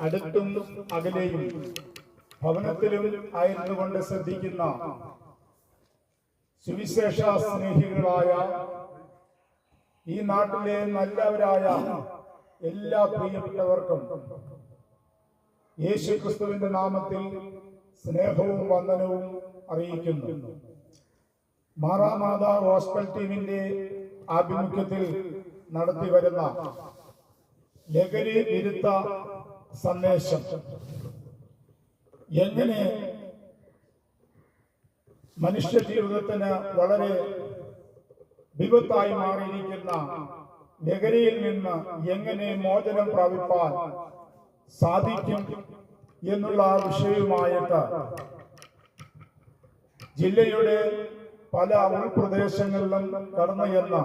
അടുത്തും അകലെയും ഭവനത്തിലും ആയിരുന്നുകൊണ്ട് ശ്രദ്ധിക്കുന്ന സുവിശേഷ സ്നേഹികളായ ഈ നാട്ടിലെ നല്ലവരായ എല്ലാ പ്രിയപ്പെട്ടവർക്കും യേശു ക്രിസ്തുവിന്റെ നാമത്തിൽ സ്നേഹവും വന്ദനവും അറിയിക്കുന്നു. മാറാമാത ഹോസ്പിറ്റൽ ടീമിന്റെ ആഭിമുഖ്യത്തിൽ നടത്തി വരുന്ന ലഹരി വിരുദ്ധ സന്ദേശം. എങ്ങനെ മനുഷ്യ ജീവിതത്തിന് വളരെ വിപത്തായി മാറിയിരിക്കുന്ന ലഹരിയിൽ നിന്ന് എങ്ങനെ മോചനം പ്രാപിപ്പാൻ സാധിക്കും എന്നുള്ള വിഷയവുമായിട്ട് ജില്ലയുടെ പല ഉൾപ്രദേശങ്ങളിലും കടന്നു എന്ന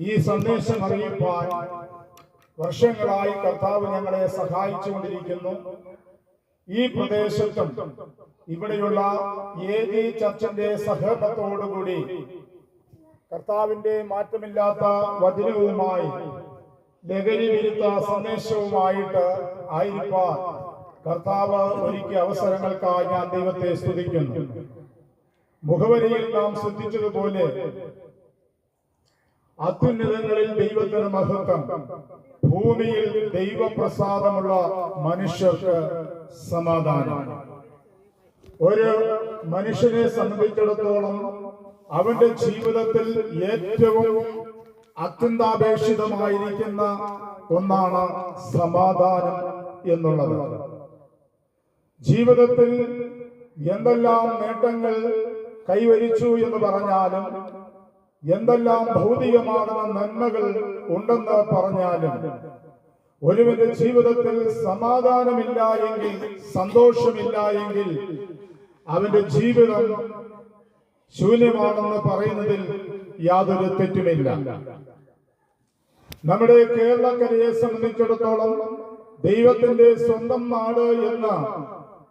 ഈ സന്ദേശം അറിയിപ്പാൻ വർഷങ്ങളായി കർത്താവ് ഞങ്ങളെ സഹായിച്ചുകൊണ്ടിരിക്കുന്നു. ഈ പ്രദേശത്തും ഇവിടെയുള്ള ഏതി ചർച്ചിന്റെ സഹകരണത്തോടുകൂടി കർത്താവിന്റെ മാറ്റമില്ലാത്ത വചനവുമായി ലഹരി വിരുദ്ധ സന്ദേശവുമായിട്ട് ആയിരിക്കാൻ കർത്താവ് ഒരുക്കിയ അവസരങ്ങൾക്കായി ഞാൻ ദൈവത്തെ സ്തുതിക്കുന്നു. മുഖവരിയിൽ നാം ശ്രദ്ധിച്ചതുപോലെ അത്യുന്നതങ്ങളിൽ ദൈവത്തിന് മഹത്വം. ഭൂമിയിൽ ദൈവപ്രസാദമുള്ള മനുഷ്യർക്ക് സമാധാനം. ഒരു മനുഷ്യനെ സംബന്ധിച്ചിടത്തോളം അവന്റെ ജീവിതത്തിൽ ഏറ്റവും അത്യന്താപേക്ഷിതമായിരിക്കുന്ന ഒന്നാണ് സമാധാനം എന്നുള്ളത്. ജീവിതത്തിൽ എന്തെല്ലാം നേട്ടങ്ങൾ കൈവരിച്ചു എന്ന് പറഞ്ഞാലും എന്തെല്ലാം ഭൗതികമാകുന്ന നന്മകൾ ഉണ്ടെന്ന് പറഞ്ഞാലും ഒരുവന്റെ ജീവിതത്തിൽ സമാധാനമില്ല എങ്കിൽ സന്തോഷമില്ല എങ്കിൽ അവന്റെ ജീവിതം ശൂന്യമാണെന്ന് പറയുന്നതിൽ യാതൊരു തെറ്റുമില്ല. നമ്മുടെ കേരളക്കരയെ സംബന്ധിച്ചിടത്തോളം ദൈവത്തിന്റെ സ്വന്തം നാട് എന്ന്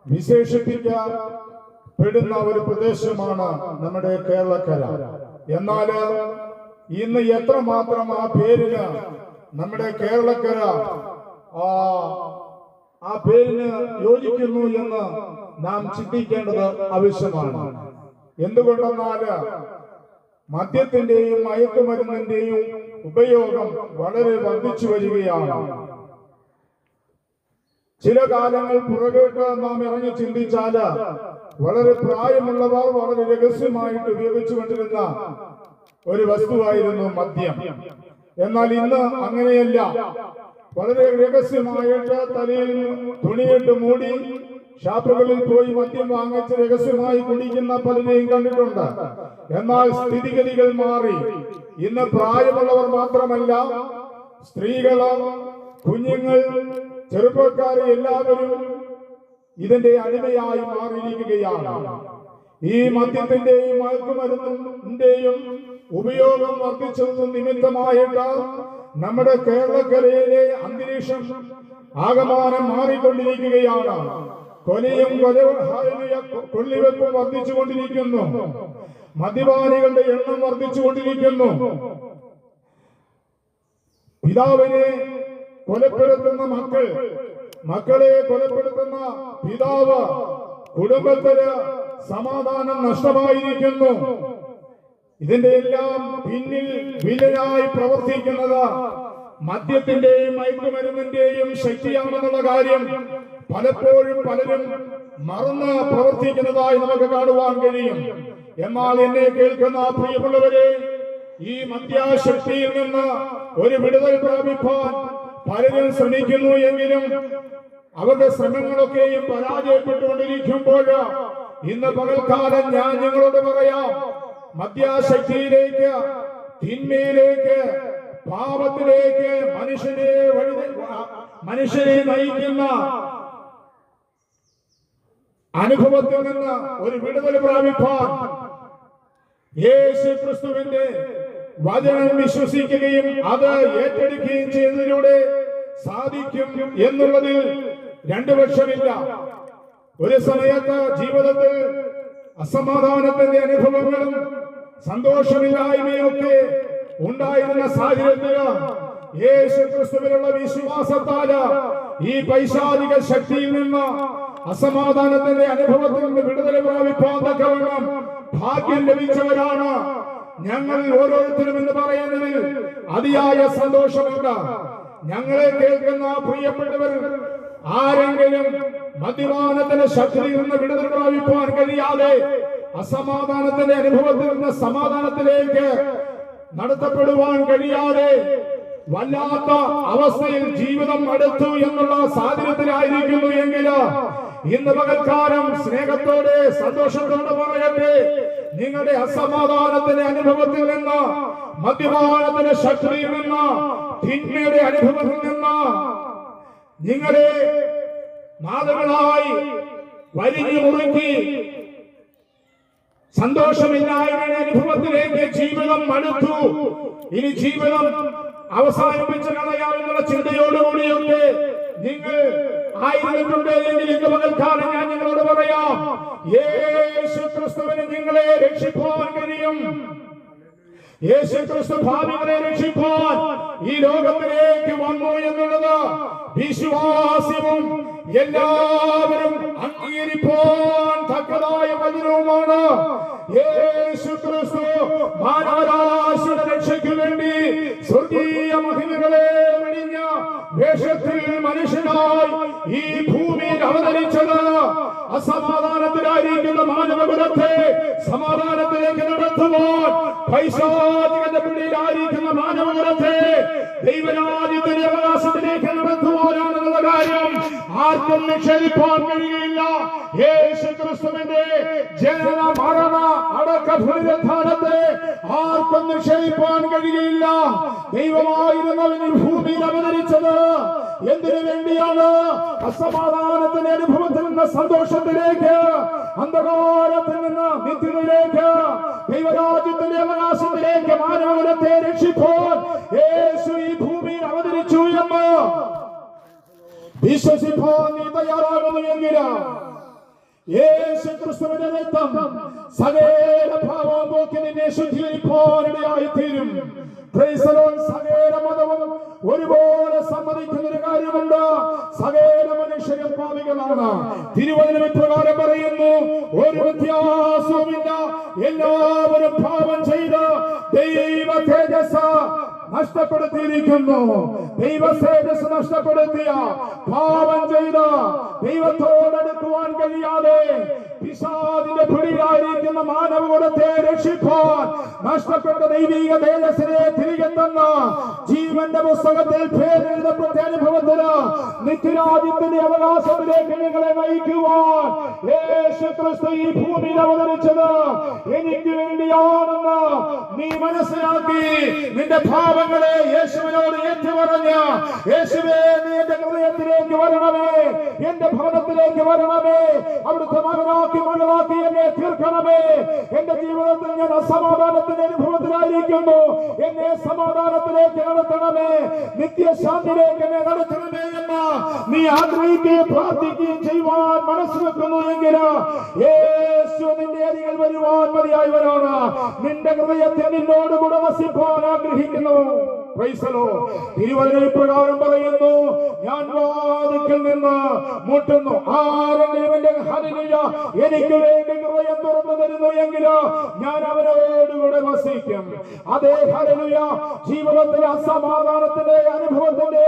വിശേഷിപ്പിക്കപ്പെടുന്ന ഒരു പ്രദേശമാണ് നമ്മുടെ കേരളക്കര. എന്നാൽ ഇന്ന് എത്രമാത്രം ആ പേരിന് നമ്മുടെ കേരളക്കര ആ ആ പേരിന് യോജിക്കുന്നു എന്ന് നാം ചിന്തിക്കേണ്ടത് ആവശ്യമാണ്. എന്തുകൊണ്ടെന്നാൽ മദ്യത്തിന്റെയും മയക്കുമരുന്നിന്റെയും ഉപയോഗം വളരെ വർദ്ധിച്ചു വരികയാണ്. ചില കാലങ്ങൾ പുറകോട്ട് നാം ഇറങ്ങി ചിന്തിച്ചാൽ വളരെ പ്രായമുള്ളവർ വളരെ രഹസ്യമായിട്ട് ഉപയോഗിച്ചുകൊണ്ടിരുന്ന ഒരു വസ്തുവായിരുന്നു മദ്യം. എന്നാൽ ഇന്ന് അങ്ങനെയല്ല. വളരെ രഹസ്യമായിട്ട് തലയിൽ തുണിയിട്ട് മൂടി ഷാപ്പുകളിൽ പോയി മദ്യം വാങ്ങിച്ച് രഹസ്യമായി കുടിക്കുന്ന പലരെയും കണ്ടിട്ടുണ്ട്. എന്നാൽ സ്ഥിതിഗതികൾ മാറി. ഇന്ന് പ്രായമുള്ളവർ മാത്രമല്ല സ്ത്രീകൾ കുഞ്ഞുങ്ങൾ ചെറുപ്പക്കാർ എല്ലാവരും ഇതിന്റെ അടിമയായി മാറിയിരിക്കുകയാണ്. ഈ മദ്യത്തിന്റെയും മയക്കുമരുന്നിന്റെയും ഉപയോഗം വർദ്ധിച്ചത് നിമിത്തമായിട്ട് നമ്മുടെ കേരളക്കരയിലെ അന്തരീക്ഷം ആകമാനം മാറിക്കൊണ്ടിരിക്കുകയാണ്. കൊലയും കൊല കൊള്ളിവെപ്പും വർദ്ധിച്ചുകൊണ്ടിരിക്കുന്നു. മദ്യപാനികളുടെ എണ്ണം വർദ്ധിച്ചുകൊണ്ടിരിക്കുന്നു. പിതാവിനെ കൊലപ്പെടുത്തുന്ന മക്കൾ മക്കളെ കൊലപ്പെടുത്തുന്ന പിതാവ് കുടുംബത്തിന് സമാധാനം നഷ്ടമായിരിക്കുന്നു. ഇതിന്റെ എല്ലാം പിന്നിൽ വില്ലനായി പ്രവർത്തിക്കുന്നത് മദ്യത്തിന്റെയും മയക്കുമരുന്നിന്റെയും ശക്തിയാണെന്നുള്ള കാര്യം പലപ്പോഴും പലരും മറന്ന് പ്രവർത്തിക്കുന്നതായി നമുക്ക് കാണുവാൻ കഴിയും. എന്നാൽ എന്നെ കേൾക്കുന്ന പ്രിയമുള്ളവരെ ഈ മദ്യാശക്തിയിൽ നിന്ന് ഒരു വിടുതൽ പ്രാപിപ്പാൻ പലരും ശ്രമിക്കുന്നു എങ്കിലും അവരുടെ ശ്രമങ്ങളൊക്കെയും പരാജയപ്പെട്ടുകൊണ്ടിരിക്കുമ്പോൾ ഇന്ന് പകൽക്കാലം ഞാൻ നിങ്ങളോട് പറയാം മദ്യാശക്തിയിലേക്ക് തിന്മയിലേക്ക് പാപത്തിലേക്ക് മനുഷ്യനെ വഴി മനുഷ്യനെ നയിക്കുന്ന അനുഭവത്തിൽ നിന്ന് ഒരു വിടുതൽ പ്രാപിപ്പാൻ യേശു ക്രിസ്തുവിന്റെ വചനം വിശ്വസിക്കുകയും അത് ഏറ്റെടുക്കുകയും ചെയ്യുന്നതിലൂടെ സാധിക്കും എന്നുള്ളതിൽ രണ്ടു പക്ഷമില്ല. ഒരു സമയത്ത് ജീവിതത്തിൽ അസമാധാനത്തിന്റെ അനുഭവങ്ങളും സന്തോഷമില്ലായ്മയൊക്കെ ഉണ്ടായിരുന്ന സാഹചര്യത്തിൽ യേശു ക്രിസ്തുവിനുള്ള വിശ്വാസത്താൽ ഈ പൈശാചിക ശക്തിയിൽ നിന്ന് അസമാധാനത്തിന്റെ അനുഭവത്തിൽ നിന്ന് വിടുതല പ്രാപിപ്പാൻ തക്കവണ്ണം ഭാഗ്യം ലഭിച്ചവരാണ് ഞങ്ങൾ ഓരോരുത്തരും എന്ന് പറയുന്നതിൽ അതിയായ സന്തോഷമുണ്ട്. ഞങ്ങളെ കേൾക്കുന്ന പ്രിയപ്പെട്ടവർ ആരെങ്കിലും മദ്യപാനത്തിന്റെ ശക്തിയിൽ നിന്ന് വിടുതൽ പ്രാപിക്കുവാൻ കഴിയാതെ അസമാധാനത്തിന്റെ അനുഭവത്തിൽ നിന്ന് സമാധാനത്തിലേക്ക് നടത്തപ്പെടുവാൻ കഴിയാതെ വല്ലാത്ത അവസ്ഥയിൽ ജീവിതം അടുത്തു എന്നുള്ള സാഹചര്യത്തിലായിരിക്കുന്നു എങ്കിൽ ഇന്ന് പകൽക്കാലം സ്നേഹത്തോടെ സന്തോഷത്തോടെ പറയട്ടെ. നിങ്ങളുടെ അസമാധാനത്തിന്റെ അനുഭവത്തിൽ നിന്ന് മദ്യപാനത്തിന്റെ ശക്തിയിൽ നിന്ന് തിന്മയുടെ അനുഭവത്തിൽ നിന്ന് നിങ്ങളെ മാതൃകളായി വലിഞ്ഞു മുറുക്കി സന്തോഷമില്ലായ്മയുടെ അനുഭവത്തിലേക്ക് ജീവിതം മടുത്തു ഇനി ജീവിതം അവസാനിപ്പിച്ച് കളയാമെന്നുള്ള ചിന്തയോടുകൂടിയൊക്കെ നിങ്ങൾ ആയിരുന്നിട്ടുണ്ട് എങ്കിൽ ഇന്ന് പകൽക്കാലം ഞാൻ നിങ്ങളോട് പറയാം. യേശു ക്രിസ്തുവിന് നിങ്ങളെ രക്ഷിക്കുവാൻ കഴിയും. യേശു ക്രിസ്തു ഭാവികളെ രക്ഷിക്കാൻ ഈ ലോകത്തിലേക്ക് വന്നു എന്നുള്ളത് വിശ്വാസവും എല്ലാവരും അംഗീകരിപ്പാൻ തക്കതായ വചനവുമാണ്. യേശു ക്രിസ്തു മാനവരാശിയുടെ രക്ഷയ്ക്ക് വേണ്ടി സ്വർഗീയ മഹിമകളെ വെടിഞ്ഞ വേഷത്തിൽ മനുഷ്യനായി ഈ ഭൂമിയിൽ അവതരിച്ചത് അസമാധാനത്തിലായിരിക്കുന്ന മാനവകുലത്തെ സമാധാനത്തിലേക്ക് നടത്തുവാൻ പൈശാചികന്റെ പിടിയിലായിരിക്കുന്ന മാനവകുലത്തെ ദൈവരാജ്യത്തിന്റെ അവകാശത്തിലേക്ക് നടത്തുവാനാണെന്നുള്ള കാര്യം ആർക്കും നിക്ഷേപിക്കാൻ കഴിയുകയില്ല. യേശു ക്രിസ്തുവിന്റെ ജനന മറന്ന അടക്ക പുനരുദ്ധാനത്തെ ആർക്കും നിഷേധിക്കാൻ കഴിയില്ല ദൈവമായിരുന്നവൻ ഈ ഭൂമിയിൽ അവതരിച്ചത് എന്തിനു വേണ്ടിയാണ്? അസമാധാനത്തിന്റെ അനുഭവത്തിൽ നിന്ന് സന്തോഷത്തിലേക്ക് അന്ധകാരത്തിൽ നിന്ന് നിത്യത്തിലേക്ക് ദൈവരാജ്യത്തിന്റെ അവകാശത്തിലേക്ക് മാനവകുലത്തെ രക്ഷിപ്പോൾ യേശു ഈ ഭൂമിയിൽ അവതരിച്ചു എന്ന് വിശ്വസിപ്പാൻ നീ തയ്യാറാകുന്നു എങ്കിൽ. യേശു ക്രിസ്തുവിന്റെ രക്തം സകല ഭാവവും പോക്കി നിന്നെ ശുദ്ധീകരിപ്പാനിടയായി തീരും. സകല മതവും ഒരുപോലെ സമ്മതിക്കുന്ന ഒരു കാര്യമുണ്ട്. സകല മനുഷ്യരും പാപികളാണ്. തിരുവചനം ഇപ്രകാരം പറയുന്നു ഒരു വ്യത്യാസവുമില്ല. എല്ലാവരും പാപം ചെയ്ത് ദൈവ തേജസ് നഷ്ടപ്പെടുത്തിയിരിക്കുന്നു. ദൈവ തേജസ് നഷ്ടപ്പെടുത്തിയ പാപം ചെയ്ത ദൈവത്തോടെടുക്കുവാൻ കഴിയാതെ പിശാദിന്റെ പിടിയിലായിരിക്കുന്ന മാനവകുലത്തെ രക്ഷിപ്പാൻ നഷ്ടപ്പെട്ട ദൈവിക തേജസ്സിനെ തിരികെ തന്ന ജീവന്റെ പുസ്തകത്തിൽ പേരെഴുതപ്പെട്ട അനുഭവത്തിന് നിത്യരാജ്യത്തിന്റെ അവകാശത്തിലേക്ക് നിങ്ങളെ നയിക്കുവാൻ യേശു ക്രിസ്തു ഈ ഭൂമിയിൽ അവതരിച്ചത്. എനിക്ക് വേണ്ടിയാണെന്ന് നീ മനസ്സിലാക്കി. നിന്റെ ഭാവങ്ങളെ യേശുവിനോട് ഏറ്റു പറഞ്ഞ യേശുവേ നീ എന്റെ ഹൃദയത്തിലേക്ക് വരണമേ. എന്റെ ഭവനത്തിലേക്ക് വരണമേ. അവിടുത്തെ മകനാക്കി മകളാക്കി എന്നെ തീർക്കണമേ. എന്റെ ജീവിതത്തിൽ ഞാൻ അസമാധാനത്തിന്റെ അനുഭവത്തിലായിരിക്കുന്നു. എന്നെ സമാധാനത്തിലേക്ക് നടത്തണമേ. നിത്യശാന്തിയിലേക്ക് എന്നെ നടത്തണമേ എന്ന് നീ ആഗ്രഹിക്കുകയും പ്രാർത്ഥിക്കുകയും ചെയ്യുവാൻ മനസ്സ് എങ്കിൽ യേശു നിന്റെ അരികിൽ വരുവാൻ മതിയായവരാണ് നിന്റെ ഹൃദയത്തിൽ നിന്നോട് കൂടെ വസിപ്പാൻ ആഗ്രഹിക്കുന്നു. പ്രകാരം പറയുന്നു ഞാൻ വാതിക്കൽ നിന്ന് മുട്ടുന്നു. ആരെങ്കിലും എന്റെ എനിക്ക് വേണ്ടി ഹൃദയം തുറന്നു തരുന്നു ഞാൻ അവരോടുകൂടെ വസിക്കും. അതേ ജീവിതത്തിലെ അസമാധാനത്തിന്റെ അനുഭവത്തിന്റെ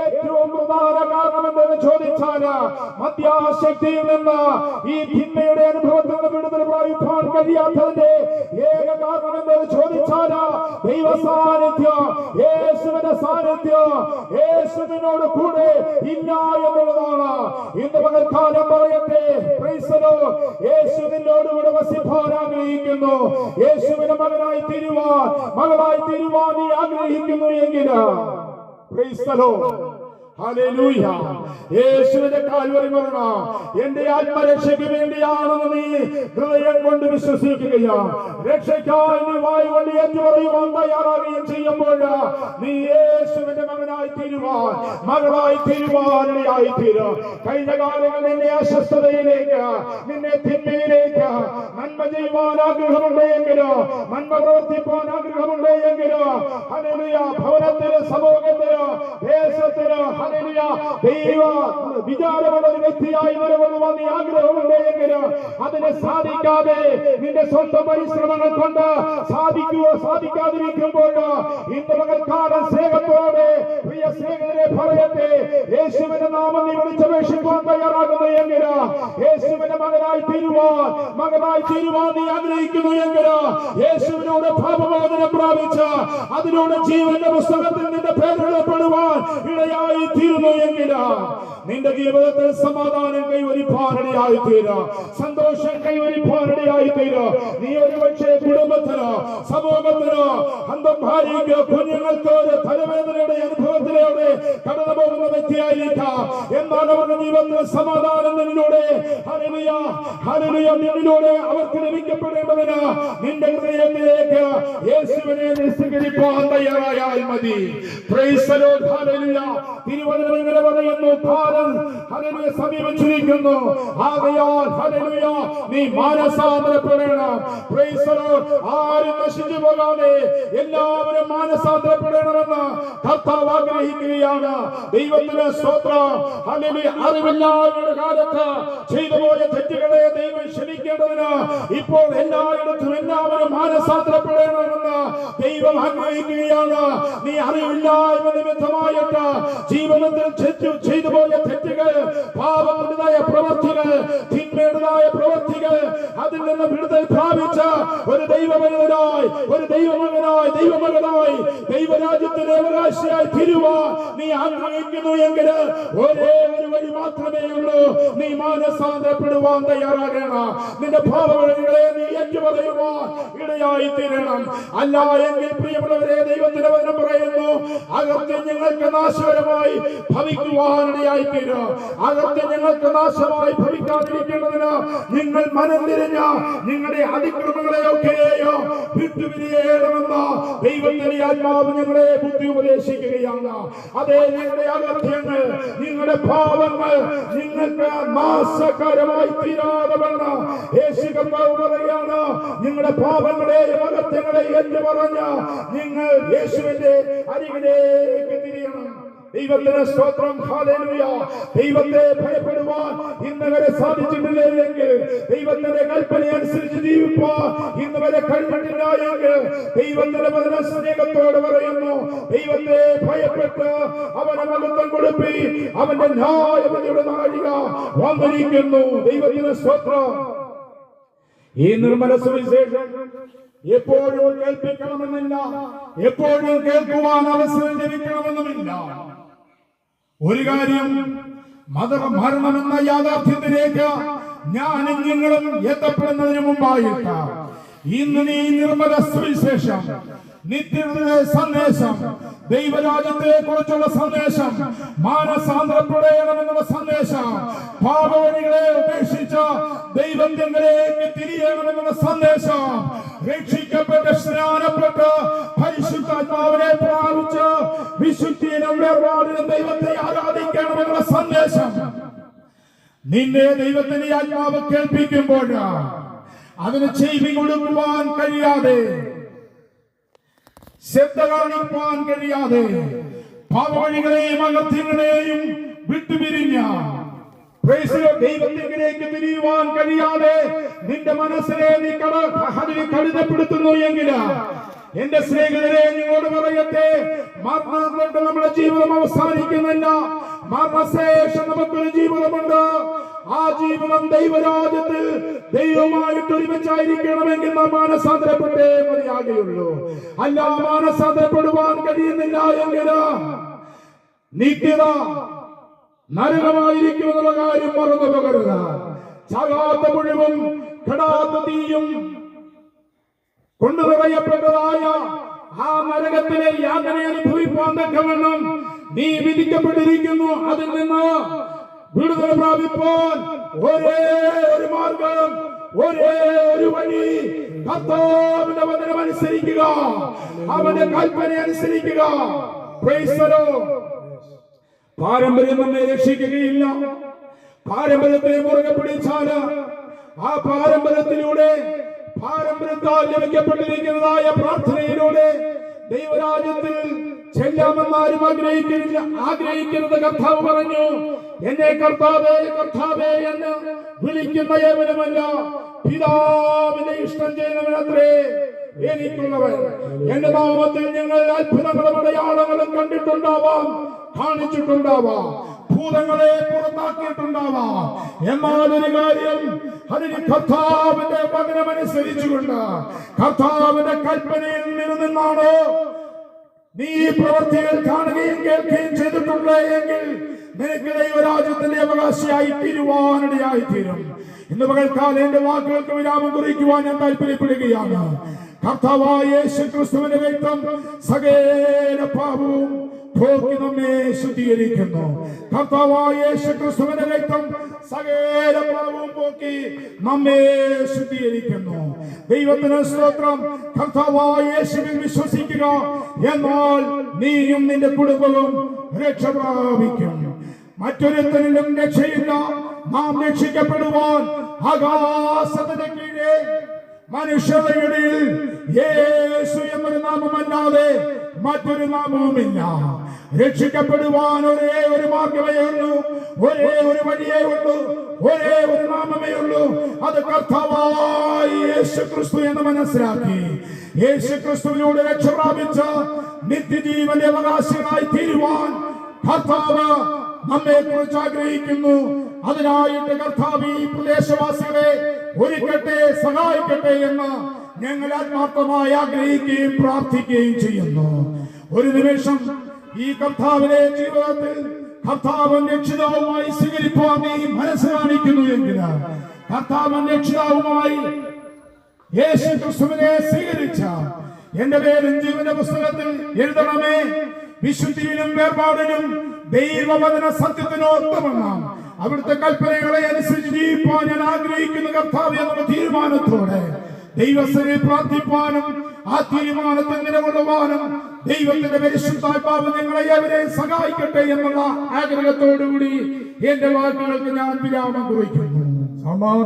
ഏറ്റവും പ്രധാന കാരണം എന്തെന്ന് ചോദിച്ചാൽ മദ്യാശക്തിയിൽ നിന്ന് ഈ ഭിന്നയുടെ അനുഭവത്തിൽ നിന്ന് വിടുതൽ കഴിയാത്തതിന്റെ ഏക കാരണം എന്തെന്ന് ചോദിച്ചാൽ ദൈവ സാന്നിധ്യം യേശുവിന്റെ സാന്നിധ്യം യേശുവിനോട് കൂടെ ഇല്ല എന്നുള്ളതാണ് ഇന്ന് പകൽക്കാലം പറയട്ടെ യേശുവിനോടുകൂടെ വസിപ്പാൻ ആഗ്രഹിക്കുന്നു യേശുവിന്റെ മകനായി തീരുവാൻ മകളായി തീരുവാൻ നീ ആഗ്രഹിക്കുന്നു എങ്കിൽ. ഹല്ലേലൂയ. യേശുവിന്റെ കാൽവരി മരണം എന്റെ ആത്മരക്ഷയ്ക്ക് വേണ്ടിയാണെന്ന് നീ ഹൃദയം കൊണ്ട് വിശ്വസിക്കുകയാ. രക്ഷയ്ക്കായി നീ വായു കൊണ്ട് ഏറ്റുപറയുവാൻ തയ്യാറാകുകയും ചെയ്യുമ്പോൾ നീ യേശുവിന്റെ മകനായി തീരുവാൻ മകളായി തീരുവാനിടയായി തീരും കഴിഞ്ഞ കാലങ്ങൾ നിന്നെ അസ്വസ്ഥതയിലേക്ക് നിന്നെ തിന്മയിലേക്ക് നന്മ ചെയ്യുവാൻ ആഗ്രഹമുണ്ട് എങ്കിലോ നന്മ പ്രവർത്തിപ്പാൻ ആഗ്രഹമുണ്ട് എങ്കിലോ ഭവനത്തിന് സമൂഹത്തിന് ദേശത്തിന് ദൈവ വിചാരമുള്ള ഒരു വ്യക്തിയായി നിലകൊള്ളുവാൻ നീ ആഗ്രഹമുണ്ടെങ്കിൽ അതിന് സാധിക്കാതെ നിന്റെ സ്വന്തം പരിശ്രമങ്ങൾ കൊണ്ട് സാധിക്കുവോ സാധിക്കാതിരിക്കുമ്പോൾ ഇന്ന് പകൽക്കാലം സ്നേഹത്തോടെ പ്രിയ സ്നേഹിതരെ പറയട്ടെ. യേശുവിന്റെ നാമം നീ വിളിച്ചപേക്ഷിക്കുവാൻ തയ്യാറാകുന്നു എങ്കിൽ യേശുവിന്റെ മകനായി തീരുവാൻ മകനായി തീരുവാൻ നീ ആഗ്രഹിക്കുന്നു എങ്കിൽ യേശുവിനോട് പാപമോചനം പ്രാപിച്ച അതിനോട് ജീവന്റെ പുസ്തകത്തിൽ നിന്റെ പേരെഴുതപ്പെടുവാൻ ഇടയായി തീരുന്നു എങ്കിൽ നിന്റെ ജീവിതത്തിൽ സമാധാനം കൈവരിപ്പാനിടയായി തീരാ. സന്തോഷം കൈവരിപ്പാനിടയായി തീരാ. നീ ഒരു പക്ഷേ കുടുംബത്തിന് സമൂഹത്തിന് അന്തം ഭാര്യയ്ക്ക് കുഞ്ഞുങ്ങൾക്ക് ഒരു തലവേദനയുടെ അനുഭവത്തിലൂടെ കടന്നു പോകുന്ന വ്യക്തിയായിരിക്കാം. എന്നാൽ അവരുടെ ജീവിതത്തിൽ സമാധാനം നിന്നിലൂടെ. ഹരണിയ ഹരണിയ നിന്നിലൂടെ അവർക്ക് ലഭിക്കപ്പെടേണ്ടതിന് നിന്റെ ഹൃദയത്തിലേക്ക് യേശുവിനെ നിസ്സീകരിക്കാൻ തയ്യാറായാൽ മതി. നീ ദൈവത്തിന് സ്തോത്രം. ഹല്ലേലൂയ. അറിവില്ലായ്മയുടെ കാലത്ത് ചെയ്തു പോയ തെറ്റുകളെ ദൈവം ക്ഷമിക്കേണ്ടതിന് ഇപ്പോൾ എല്ലായിടത്തും എല്ലാവരും മാനസാന്തരപ്പെടണമെന്ന് ദൈവം ആഗ്രഹിക്കുകയാണ്. നീ അറിവില്ലായ്മ നിമിത്തമായിട്ട് ജീവിതത്തിൽ ചെയ്തു പോയ തെറ്റുകൾ പാപമുണ്ടായ പ്രവർത്തികൾ തിന്മയുടേതായ പ്രവർത്തികൾ അതിൽ നിന്ന് വിടുതൽ പ്രാപിച്ച ഒരു ദൈവമകനായി ഒരു ദൈവമകനായി ദൈവമകനായി ദൈവരാജ്യത്തിന്റെ അവകാശിയായി തിരുവാൻ നീ ആഗ്രഹിക്കുന്നു എങ്കിൽ ഒരേ ഒരു വഴി മാത്രമേ ഉള്ളൂ. നീ മാനസാന്തരപ്പെടുവാൻ തയ്യാറാകണം. നിന്റെ ഭാവങ്ങളെ നീ ഏറ്റുപറയുവാൻ ഇടയായി തീരണം അല്ല എങ്കിൽ പ്രിയമുള്ളവരെ ദൈവത്തിന്റെ വചനം പറയുന്നു അകത്ത് ഞങ്ങൾക്ക് നാശകരമായി ഭവിക്കുവാനിടയായി തീരും അകത്തെ ഞങ്ങൾക്ക് നാശമായി ഭവിക്കാതിരിക്കേണ്ടതിന് നിങ്ങൾ മനം തിരിഞ്ഞ നിങ്ങളുടെ അതിക്രമങ്ങളെയൊക്കെയോ വിട്ടുപിരിയണമെന്ന് ദൈവത്തിന്റെ ആത്മാവ് ഞങ്ങളെ ബുദ്ധി ഉപദേശിക്കുകയാണ്. അതേ നിങ്ങളുടെ അകത്യങ്ങൾ നിങ്ങളുടെ ഭാവങ്ങൾ നിങ്ങൾക്ക് നാശകരമായി തീരാതെ യേശു കർത്താവ് പറയാണ് നിങ്ങളുടെ പാപങ്ങളെയും അകത്യങ്ങളെയും എന്ന് പറഞ്ഞ നിങ്ങൾ യേശുവിന്റെ അരികിലേക്ക് തിരിയണം ദൈവത്തിന് സ്തോത്രം ദൈവത്തെ ഭയപ്പെടുവാൻ ഇന്ന് വരെ സാധിച്ചിട്ടില്ല ദൈവത്തിന്റെ കൽപ്പന അനുസരിച്ച് ജീവിപ്പാൻ ഇന്ന് വരെ കഴിഞ്ഞിട്ടില്ല എങ്കിൽ ദൈവത്തിന്റെ വചന സ്നേഹത്തോട് പറയുന്നു ദൈവത്തെ ഭയപ്പെട്ട് അവനെ മഹത്വം കൊടുപ്പി. അവന്റെ ന്യായപതിയുടെ നാഴിക വന്നിരിക്കുന്നു. ദൈവത്തിന് സ്തോത്രം. ഈ നിർമ്മല സുവിശേഷം എപ്പോഴും കേൾപ്പിക്കണമെന്നില്ല. എപ്പോഴും കേൾക്കുവാൻ അവസരം ലഭിക്കണമെന്നുമില്ല ഒരു കാര്യം മത മരണമെന്ന യാഥാർത്ഥ്യത്തിലേക്ക് ഞാനും നിങ്ങളും എത്തപ്പെടുന്നതിന് മുമ്പായിട്ട് ഇന്ന് നീ നിർമ്മല സുവിശേഷം നിത്യയുടെ സന്ദേശം ദൈവരാജ്യത്തെ കുറിച്ചുള്ള സന്ദേശം മാനസാന്തരപ്പെടണമെന്നുള്ള സന്ദേശം പാപവഴികളെ ഉപേക്ഷിച്ച ദൈവത്തിലേക്ക് തിരിയണമെന്നുള്ള സന്ദേശം രക്ഷിക്കപ്പെട്ട് സ്നാനപ്പെട്ട് പരിശുദ്ധാത്മാവിനെ പ്രാപിച്ച് വിശുദ്ധിയിലും ദൈവത്തെ ആരാധിക്കണമെന്നുള്ള സന്ദേശം. നിന്നെ ദൈവത്തിന്റെ ആത്മാവ് കേൾപ്പിക്കുമ്പോൾ അതിന് ചെയ്തി കൊടുക്കുവാൻ കഴിയാതെ ശ്രദ്ധ കാണിക്കുവാൻ കഴിയാതെ പാപവഴികളെയും അകത്യങ്ങളെയും വിട്ടുപിരിഞ്ഞ. ദൈവത്തിലേക്ക് തിരിയുവാൻ കഴിയാതെ നിന്റെ മനസ്സിനെ നീ കട അതിന് കടിതപ്പെടുത്തുന്നു എങ്കിൽ എന്റെ സ്നേഹിതരെ നിങ്ങളോട് പറയട്ടെ മരണം കൊണ്ട് നമ്മുടെ ജീവിതം അവസാനിക്കുന്നില്ല മാത്മശേഷം നമുക്കൊരു ജീവിതമുണ്ട് ആ ജീവിതം ദൈവരാജ്യത്തിൽ ദൈവമായിട്ട് ഒരുമിച്ചായിരിക്കണമെങ്കിൽ നാം മാനസാന്തരപ്പെട്ടേ മതിയാകുകയുള്ളൂ. അല്ല മാനസാന്തരപ്പെടുവാൻ കഴിയുന്നില്ല എങ്കിൽ നിത്യത നരകമായിരിക്കുമെന്നുള്ള കാര്യം മറന്നു പോകരുത്. ചാകാത്ത മുഴുവൻ കെടാത്ത തീയും കൊണ്ടു നിറയപ്പെട്ടതായ ആ നരകത്തിലെ യാതന അനുഭവിപ്പാൻ തക്കവണ്ണം നീ വിധിക്കപ്പെട്ടിരിക്കുന്നു. അതിൽ നിന്ന് വിടുതൽ പ്രാപിപ്പാൻ ഒരേ ഒരു മാർഗം ഒരേ ഒരു വഴി. കർത്താവിന്റെ വചനം അനുസരിക്കുക അവന്റെ കൽപ്പന അനുസരിക്കുക. പാരമ്പര്യം നമ്മെ രക്ഷിക്കുകയില്ല. പാരമ്പര്യത്തെ മുറുകെ പിടിച്ചാൽ ആ പാരമ്പര്യത്തിലൂടെ പാരമ്പര്യത്താൽ ലഭിക്കപ്പെട്ടിരിക്കുന്നതായ പ്രാർത്ഥനയിലൂടെ ദൈവരാജ്യത്തിൽ ചെല്ലാമെന്നാരും ആഗ്രഹിക്കുന്നില്ല. ആഗ്രഹിക്കുന്നത് കർത്താവ് പറഞ്ഞു. എന്നെ കർത്താവേ കർത്താവേ എന്ന് വിളിക്കുന്ന ഏവനുമല്ല. പിതാവിനെ ഇഷ്ടം ചെയ്യുന്നവനത്രേ എനിക്കുള്ളവൻ. എന്റെ നാമത്തിൽ ഞങ്ങൾ അത്ഭുതങ്ങളും അടയാളങ്ങളും കണ്ടിട്ടുണ്ടാവാം കാണിച്ചിട്ടുണ്ടാവാം ഭൂതങ്ങളെ പുറത്താക്കിയിട്ടുണ്ടാവാം. എന്നാൽ ഒരു കാര്യം അതിന് കർത്താവിന്റെ വചനമനുസരിച്ചുകൊണ്ട് കർത്താവിന്റെ കൽപ്പനയിൽ നിന്നാണോ നീ ഈ പ്രവർത്തികൾ കാണുകയും കേൾക്കുകയും ചെയ്തിട്ടുണ്ട് എങ്കിൽ നിനക്ക് ദൈവരാജ്യത്തിന്റെ അവകാശിയായി തീരുവാനിടയായി തീരും ഇന്ന് പകൽക്കാലം എന്റെ വാക്കുകൾക്ക് വിരാമം കുറിക്കുവാൻ ഞാൻ താല്പര്യപ്പെടുകയാണ്. കർത്താവായ യേശു ക്രിസ്തുവിന്റെ വ്യക്തം സകേല പാപവും പോക്കി നമ്മെ ശുദ്ധീകരിക്കുന്നു. കർത്താവായ ക്രിസ്തുവിന്റെ രക്തം സകല പാപവും പോക്കി നമ്മെ ശുദ്ധീകരിക്കുന്നു. ദൈവത്തിന് സ്തോത്രം. കർത്താവായ യേശുവിൽ വിശ്വസിക്കുക എന്നാൽ നീയും നിന്റെ കുടുംബവും രക്ഷ പ്രാപിക്കും. മറ്റൊരുത്തരിലും രക്ഷയില്ല. നാം രക്ഷിക്കപ്പെടുവാൻ ആകാശത്തിന്റെ കീഴെ മനുഷ്യരുടെ യേശു എന്നൊരു നാമമല്ലാതെ മറ്റൊരു നാമവുമില്ല. രക്ഷിക്കപ്പെടുവാൻ ഒരേ ഒരു മാർഗമേ ഉള്ളൂ. ഒരേ ഒരു വഴിയേ ഉള്ളൂ. ഒരേ ഒരു നാമമേ ഉള്ളൂ. അത് കർത്താവായി യേശു ക്രിസ്തു എന്ന് മനസ്സിലാക്കി. യേശു ക്രിസ്തുവിലൂടെ രക്ഷ പ്രാപിച്ച നിത്യജീവന്റെ അവകാശികളായി തീരുവാൻ കർത്താവ് നമ്മെ കുറിച്ച് ആഗ്രഹിക്കുന്നു. അതിനായിട്ട് കർത്താവ് ഈ പ്രദേശവാസികളെ ഒരുക്കട്ടെ സഹായിക്കട്ടെ എന്ന് ഞങ്ങൾ ആത്മാർത്ഥമായി ആഗ്രഹിക്കുകയും പ്രാർത്ഥിക്കുകയും ചെയ്യുന്നു. ഒരു നിമിഷം ഈ കർത്താവിനെ ജീവിതത്തിൽ കർത്താവൻ രക്ഷിതാവുമായി സ്വീകരിക്കുവാൻ നീ മനസ്സ് കാണിക്കുന്നു എങ്കിൽ കർത്താവൻ രക്ഷിതാവുമായി യേശു ക്രിസ്തുവിനെ സ്വീകരിച്ച എന്റെ പേരും ജീവന്റെ പുസ്തകത്തിൽ എഴുതണമേ. വിശുദ്ധിയിലും വേർപാടിനും ദൈവവചന സത്യത്തിനൊത്തമെന്നാം അവിടുത്തെ കൽപ്പനകളെ അനുസരിച്ച് ജീവിപ്പാൻ ഞാൻ ആഗ്രഹിക്കുന്ന കർത്താവ് എന്നുള്ള തീരുമാനത്തോടെ. ദൈവസ്ഥനെ പ്രാർത്ഥിപ്പാനും ആ തീരുമാനത്തിൽ നിലകൊള്ളുവാനും ദൈവത്തിന്റെ പരിശുദ്ധാത്മാവ് നിങ്ങളെ അവരെ സഹായിക്കട്ടെ എന്നുള്ള ആഗ്രഹത്തോടുകൂടി എന്റെ വാക്കുകൾക്ക് ഞാൻ വിരാമം കുറിക്കുന്നു.